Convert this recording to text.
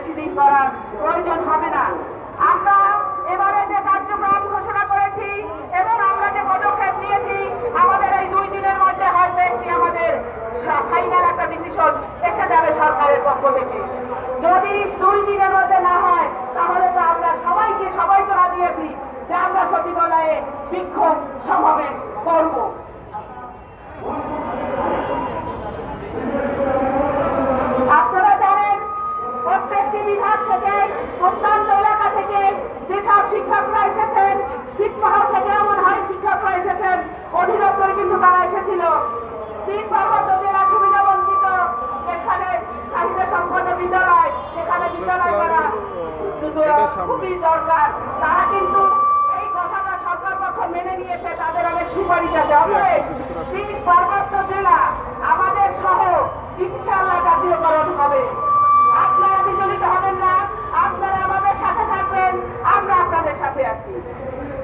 বেশি দিন করার প্রয়োজন হবে না। আমরা এবারে যে কার্যক্রম ঘোষণা করেছি এবং আমরা যে পদক্ষেপ নিয়েছি, আমাদের এই দুই দিনের মধ্যে হয়তো একটি আমাদের ফাইনাল একটা ডিসিশন এসে যাবে সরকারের পক্ষ থেকে। যদি দুই দিনের মধ্যে না হয়, তাহলে তো আমরা সবাইকে, সবাই তো রাজি আছি যে আমরা সচিবালয়ে বিক্ষোভ সমাবেশ করব। প্রত্যন্ত এলাকা থেকে যেসব শিক্ষকরা এসেছেন ছিটমহল থেকে এমন হয় শিক্ষকরা এসেছেন অধিদপ্তরে কিন্তু তারা এসেছিল। তিন পার্বত্য জেলা সুবিধা বঞ্চিত এখানে চাহিদা সম্পন্ন বিদ্যালয় সেখানে বিদ্যালয় করা খুবই দরকার। তারা কিন্তু até aqui.